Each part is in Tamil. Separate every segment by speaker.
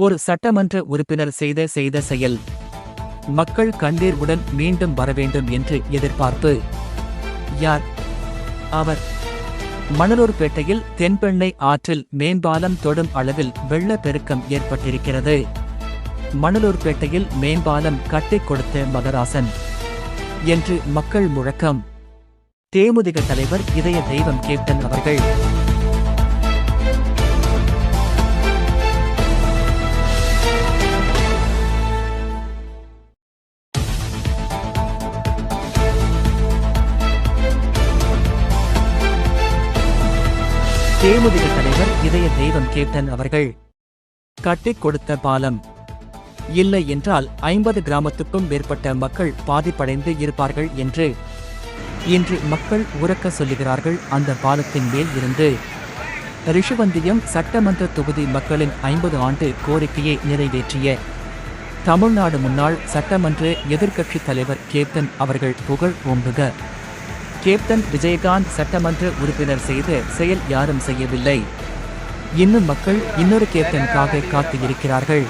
Speaker 1: ஒரு சட்டமன்ற உறுப்பினர் செய்த செய்த செயல். மக்கள் கண்ணீர்வுடன் மீண்டும் வரவேண்டும் என்று எதிர்பார்ப்பு. யார்? அவர். மணலூர்பேட்டையில் தென்பெண்ணை ஆற்றில் மேம்பாலம் தொடும் அளவில் வெள்ளப்பெருக்கம் ஏற்பட்டிருக்கிறது. மணலூர்பேட்டையில் மேம்பாலம் கட்டிக் கொடுத்த மகராசன் என்று மக்கள் முழக்கம். தேமுதிக தலைவர் இதய தெய்வம் கேப்டன் அவர்கள். தேமுதிக தலைவர் இதய தெய்வம் கேப்டன் அவர்கள் கட்டிக் கொடுத்த பாலம். இல்லை என்றால் ஐம்பது கிராமத்துக்கும் மேற்பட்ட மக்கள் பாதிப்படைந்து இருப்பார்கள் என்று இன்று மக்கள் உறக்க சொல்லுகிறார்கள். அந்த பாலத்தின் மேல் இருந்து ரிஷுவந்தியம் சட்டமன்ற தொகுதி மக்களின் ஐம்பது ஆண்டு கோரிக்கையை நிறைவேற்றிய தமிழ்நாடு முன்னாள் சட்டமன்ற எதிர்க்கட்சித் தலைவர் கேப்டன் அவர்கள் புகழ் ஓம்புக. கேப்டன் விஜயகாந்த் சட்டமன்ற உறுப்பினர் செய்த செயல் யாரும் செய்யவில்லை. இன்னும் மக்கள் இன்னொரு கேப்டனுக்காக காத்து இருக்கிறார்கள்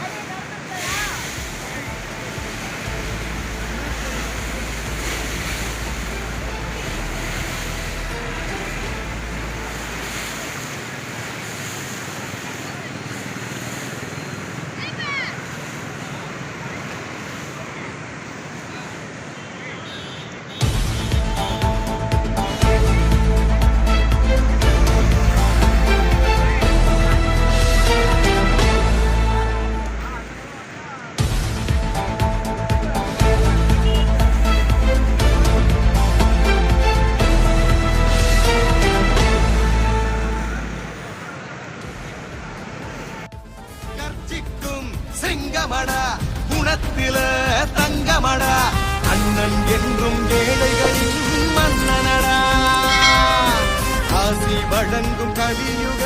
Speaker 2: தங்கமடா குணத்தில தங்கமடா அண்ணன் என்றும் ஏழைகளின் மன்னனடா. ஆசி வழங்கும் கலியுக